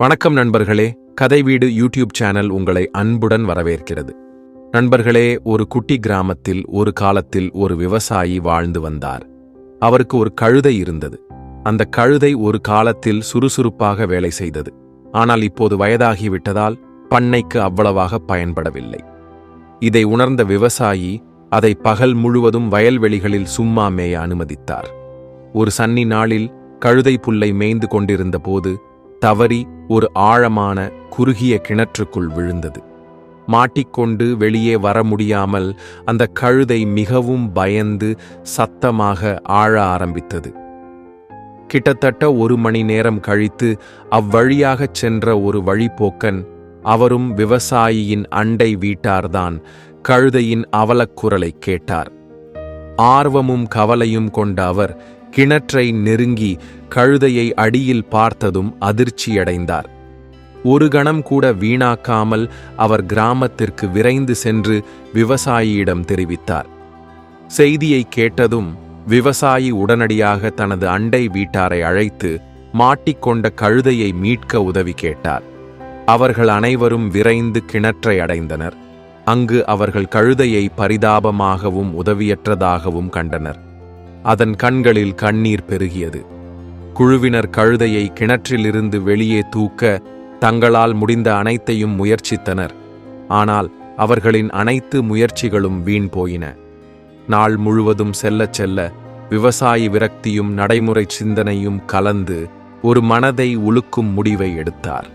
வணக்கம் நண்பர்களே. கதை வீடு யூடியூப் சேனல் உங்களை அன்புடன் வரவேற்கிறது. நண்பர்களே ஒரு குட்டி கிராமத்தில் ஒரு காலத்தில் ஒரு விவசாயி வாழ்ந்து வந்தார். அவருக்கு ஒரு கழுதை இருந்தது. அந்த கழுதை ஒரு காலத்தில் சுறுசுறுப்பாக வேலை செய்தது. ஆனால் இப்போது வயதாகிவிட்டதால் பண்ணைக்கு அவ்வளவாக பயன்படவில்லை. இதை உணர்ந்த விவசாயி அதை பகல் முழுவதும் வயல்வெளிகளில் சும்மா மேய அனுமதித்தார். ஒரு சன்னி நாளில் கழுதை புல்லை மேய்ந்து கொண்டிருந்த போது தவறி ஒரு ஆழமான குறுகிய கிணற்றுக்குள் விழுந்தது. மாட்டிக்கொண்டு வெளியே வர முடியாமல் அந்த கழுதை மிகவும் பயந்து சத்தமாக ஆழ ஆரம்பித்தது. கிட்டத்தட்ட ஒரு மணி நேரம் கழித்து அவ்வழியாகச் சென்ற ஒரு வழிபோக்கன் அவரும் விவசாயியின் அண்டை வீட்டார்தான் கழுதையின் அவலக்குரலைக் கேட்டார். ஆர்வமும் கவலையும் கொண்ட அவர் கிணற்றை நெருங்கி கழுதையை அடியில் பார்த்ததும் அதிர்ச்சியடைந்தார். ஒரு கணம் கூட வீணாக்காமல் அவர் கிராமத்திற்கு விரைந்து சென்று விவசாயியிடம் தெரிவித்தார். செய்தியை கேட்டதும் விவசாயி உடனடியாக தனது அண்டை வீட்டாரை அழைத்து மாட்டிக்கொண்ட கழுதையை மீட்க உதவி கேட்டார். அவர்கள் அனைவரும் விரைந்து கிணற்றை அடைந்தனர். அங்கு அவர்கள் கழுதையை பரிதாபமாகவும் உதவியற்றதாகவும் கண்டனர். அதன் கண்களில் கண்ணீர் பெருகியது. குழுவினர் கழுதையை கிணற்றிலிருந்து வெளியே தூக்க தங்களால் முடிந்த அனைத்தையும் முயற்சித்தனர். ஆனால் அவர்களின் அனைத்து முயற்சிகளும் வீண் போயின. நாள் முழுவதும் செல்லச் செல்ல விவசாயி விரக்தியும் நடைமுறை சிந்தனையும் கலந்து ஒரு மனதை உலுக்கும் முடிவை எடுத்தார்.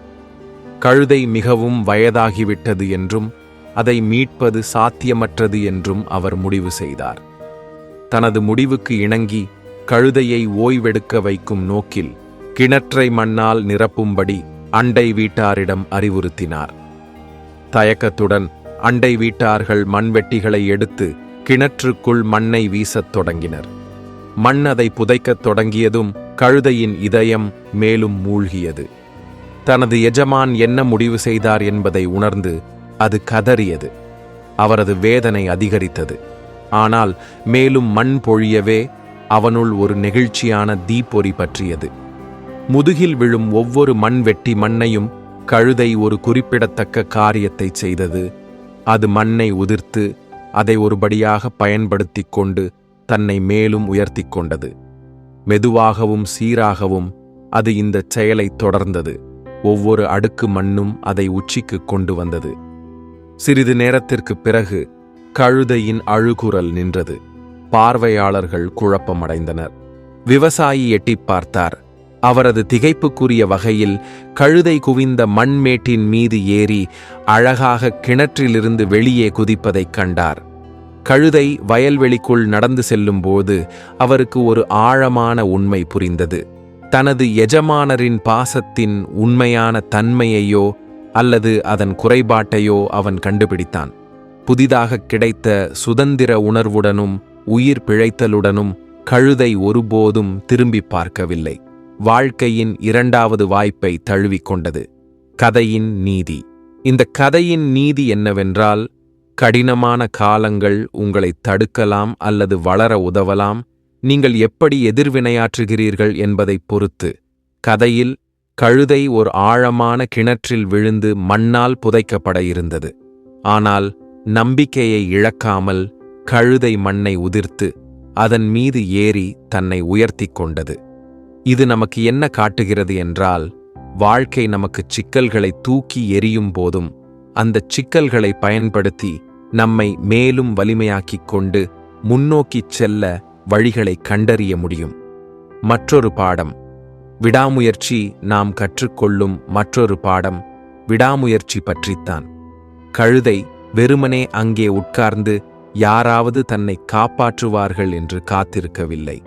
கழுதை மிகவும் வயதாகிவிட்டது என்றும் அதை மீட்பது சாத்தியமற்றது என்றும் அவர் முடிவு செய்தார். தனது முடிவுக்கு இணங்கி கழுதையை ஓய்வெடுக்க வைக்கும் நோக்கில் கிணற்றை மண்ணால் நிரப்பும்படி அண்டை வீட்டாரிடம் அறிவுறுத்தினார். தயக்கத்துடன் அண்டை வீட்டார்கள் மண்வெட்டிகளை எடுத்து கிணற்றுக்குள் மண்ணை வீசத் தொடங்கினர். மண் அதை புதைக்கத் தொடங்கியதும் கழுதையின் இதயம் மேலும் மூழ்கியது. தனது எஜமான் என்ன முடிவு செய்தார் என்பதை உணர்ந்து அது கதறியது. அவரது வேதனை அதிகரித்தது. ஆனால் மேலும் மண் பொழியவே அவனுள் ஒரு நெகிழ்ச்சியான தீப்பொறி பற்றியது. முதுகில் விழும் ஒவ்வொரு மண் வெட்டி மண்ணையும் கழுதை ஒரு குறிப்பிடத்தக்க காரியத்தை செய்தது. அது மண்ணை உதிர்த்து அதை ஒருபடியாக பயன்படுத்திக் கொண்டு தன்னை மேலும் உயர்த்திக் கொண்டது. மெதுவாகவும் சீராகவும் அது இந்தச் செயலைத் தொடர்ந்தது. ஒவ்வொரு அடுக்கு மண்ணும் அதை உச்சிக்கு கொண்டு வந்தது. சிறிது நேரத்திற்குப் பிறகு கழுதையின் அழுகுரல் நின்றது. பார்வையாளர்கள் குழப்பமடைந்தனர். விவசாயி எட்டிப் பார்த்தார். அவரது திகைப்புக்குரிய வகையில் கழுதை குவிந்த மண்மேட்டின் மீது ஏறி அழகாக கிணற்றிலிருந்து வெளியே குதிப்பதைக் கண்டார். கழுதை வயல்வெளிக்குள் நடந்து செல்லும்போது அவருக்கு ஒரு ஆழமான உண்மை புரிந்தது. தனது எஜமானரின் பாசத்தின் உண்மையான தன்மையையோ அல்லது அதன் குறைபாட்டையோ அவன் கண்டுபிடித்தான். புதிதாக கிடைத்த சுதந்திர உணர்வுடனும் உயிர் பிழைத்தலுடனும் கழுதை ஒருபோதும் திரும்பி பார்க்கவில்லை. வாழ்க்கையின் இரண்டாவது வாய்ப்பை தழுவிக்கொண்டது கதையின் நீதி. இந்த கதையின் நீதி என்னவென்றால் கடினமான காலங்கள் உங்களை தடுக்கலாம் அல்லது வளர உதவலாம் நீங்கள் எப்படி எதிர்வினையாற்றுகிறீர்கள் என்பதைப் பொறுத்து. கதையில் கழுதை ஒரு ஆழமான கிணற்றில் விழுந்து மண்ணால் புதைக்கப்பட இருந்தது. ஆனால் நம்பிக்கையை இழக்காமல் கழுதை மண்ணை உதிர்த்து அதன் மீது ஏறி தன்னை உயர்த்தி கொண்டது. இது நமக்கு என்ன காட்டுகிறது என்றால் வாழ்க்கை நமக்கு சிக்கல்களை தூக்கி எரியும் போதும் அந்த சிக்கல்களை பயன்படுத்தி நம்மை மேலும் வலிமையாக்கிக் கொண்டு முன்னோக்கிச் செல்ல வழிகளை கண்டறிய முடியும். மற்றொரு பாடம். விடாமுயற்சி நாம் கற்றுக்கொள்ளும் மற்றொரு பாடம் விடாமுயற்சி பற்றித்தான். கழுதை வெறுமனே அங்கே உட்கார்ந்து யாராவது தன்னை காப்பாற்றுவார்கள் என்று காத்திருக்கவில்லை.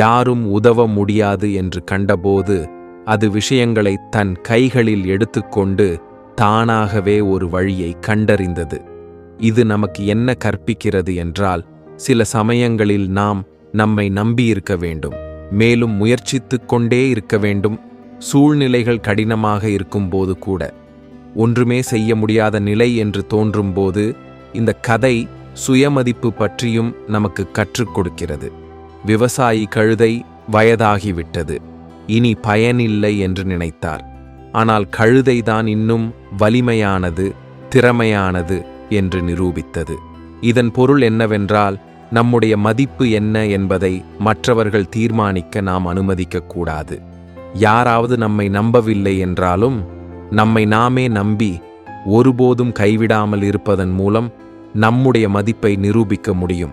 யாரும் உதவ முடியாது என்று கண்டபோது அது விஷயங்களை தன் கைகளில் எடுத்துக்கொண்டு தானாகவே ஒரு வழியை கண்டறிந்தது. இது நமக்கு என்ன கற்பிக்கிறது என்றால் சில சமயங்களில் நாம் நம்மை நம்பியிருக்க வேண்டும் மேலும் முயற்சித்துக்கொண்டே இருக்க வேண்டும். சூழ்நிலைகள் கடினமாக இருக்கும்போது கூட ஒன்றுமே செய்ய முடியாத நிலை என்று தோன்றும்போது இந்த கதை சுயமதிப்பு பற்றியும் நமக்கு கற்றுக் கொடுக்கிறது. விவசாயி கழுதை வயதாகிவிட்டது. இனி பயனில்லை என்று நினைத்தார். ஆனால் கழுதைதான் இன்னும் வலிமையானது திறமையானது என்று நிரூபித்தது. இதன் பொருள் என்னவென்றால் நம்முடைய மதிப்பு என்ன என்பதை மற்றவர்கள் தீர்மானிக்க நாம் அனுமதிக்கக்கூடாது. யாராவது நம்மை நம்பவில்லை என்றாலும் நம்மை நாமே நம்பி ஒருபோதும் கைவிடாமல் இருப்பதன் மூலம் நம்முடைய மதிப்பை நிரூபிக்க முடியும்.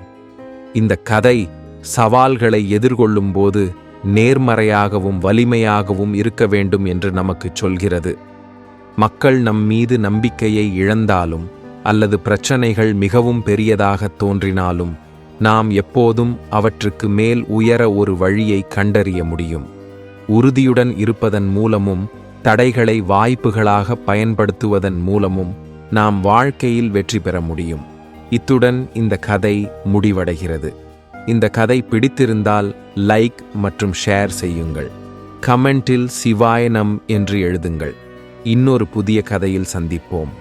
இந்த கதை சவால்களை எதிர்கொள்ளும்போது நேர்மறையாகவும் வலிமையாகவும் இருக்க வேண்டும் என்று நமக்குச் சொல்கிறது. மக்கள் நம் மீது நம்பிக்கையை இழந்தாலும் அல்லது பிரச்சனைகள் மிகவும் பெரியதாக தோன்றினாலும் நாம் எப்போதும் அவற்றுக்கு மேல் உயர ஒரு வழியை கண்டறிய முடியும். உறுதியுடன் இருப்பதன் மூலமும் தடைகளை வாய்ப்புகளாக பயன்படுத்துவதன் மூலமும் நாம் வாழ்க்கையில் வெற்றி பெற முடியும். இத்துடன் இந்த கதை முடிவடைகிறது. இந்த கதை பிடித்திருந்தால் லைக் மற்றும் ஷேர் செய்யுங்கள். கமெண்டில் சிவாயனம் என்று எழுதுங்கள். இன்னொரு புதிய கதையில் சந்திப்போம்.